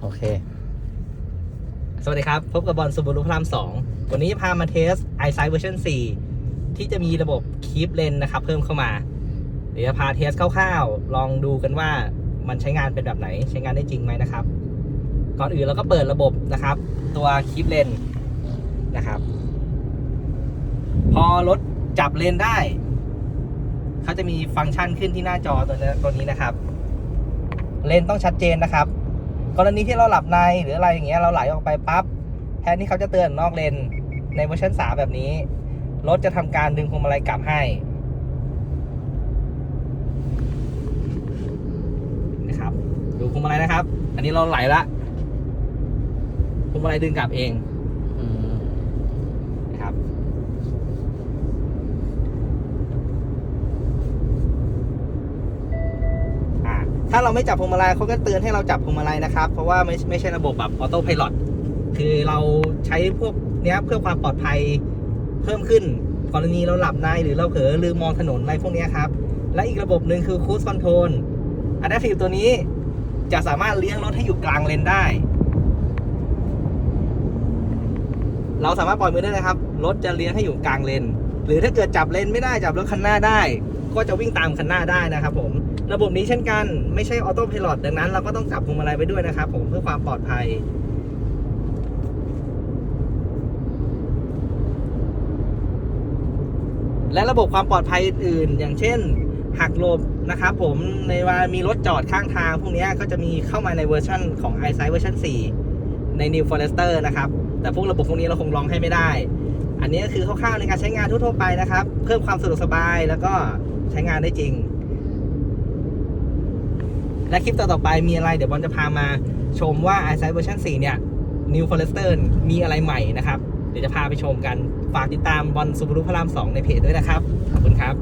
โอเค สวัสดีครับ พบกับบอลซูบูรุพรามสองวันนี้พามาเทส i s i g h t version 4ที่จะมีระบบ Keep Lane นะครับ เพิ่มเข้ามา เดี๋ยวจะพาเทสคร่าวๆ ลองดูกันว่ามันใช้งานเป็นแบบไหน ใช้งานได้จริงไหมนะครับ ก่อนอื่นเราก็เปิดระบบนะครับ ตัว Keep Lane นะครับ พอรถจับเลนได้เขาจะมีฟังก์ชันขึ้นที่หน้าจอตัวนี้ตัวนี้นะครับ เลนต้องชัดเจนนะครับ กรณีที่เราหลับในหรืออะไรอย่างเงี้ยเราไหลออกไปปั๊บแทนที่เขาจะเตือนนอกเลนในเวอร์ชันสาแบบนี้ รถจะทำการดึงพวงมาลัยกลับให้นะครับ ดูพวงมาลัยนะครับ อันนี้เราไหลละพวงมาลัยดึงกลับเอง อืม นะครับอ่า ถ้าเราไม่จับพวงมาลัยเขาก็เตือนให้เราจับพวงมาลัยนะครับ เพราะว่าไม่ไม่ใช่ระบบแบบออโต้พายロคือเราใช้พวกเนี้ยเพื่อความปลอดภัยเพิ่มขึ้น กรณีเราหลับในหรือเราเผลอลืมมองถนนอะไรพวกนี้ครับ และอีกระบบหนึ่งคือ Cruise Control Adaptive ตัวนี้จะสามารถเลี้ยงรถให้อยู่กลางเลนได้ เราสามารถปล่อยมือได้นะครับ รถจะเลี้ยงให้อยู่กลางเลน หรือถ้าเกิดจับเลนไม่ได้จับรถคันหน้าได้ ก็จะวิ่งตามคันหน้าได้นะครับผม ระบบนี้เช่นกันไม่ใช่ออโต้พ l o t ดังนั้นเราก็ต้องจับพวงมาลัยไปด้วยนะครับผมเพื่อความปลอดภัยและระบบความปลอดภัยอื่นๆ อย่างเช่น หักหลบนะครับผมในวลามีรถจอดข้างทาง พวกนี้ก็จะมีเข้ามาในเวอร์ชันของ i s i g h t เวอร์ชัน4 ใน New Forester นะครับ แต่พวกระบบพวกนี้เราคงลองให้ไม่ได้ อันนี้ก็คือคร่าวๆในการใช้งานทั่วๆไปนะครับ เพิ่มความสะดวกสบายแล้วก็ ใช้งานได้จริง และคลิปต่อๆไปมีอะไร เดี๋ยวบอลจะพามาชมว่า i s i g h t เวอร์ชัน4เนี่ย New Forester มีอะไรใหม่นะครับ เดี๋ยวจะพาไปชมกัน ฝากติดตามบอลซูบรุพระราม 2 ในเพจด้วยนะครับ ขอบคุณครับ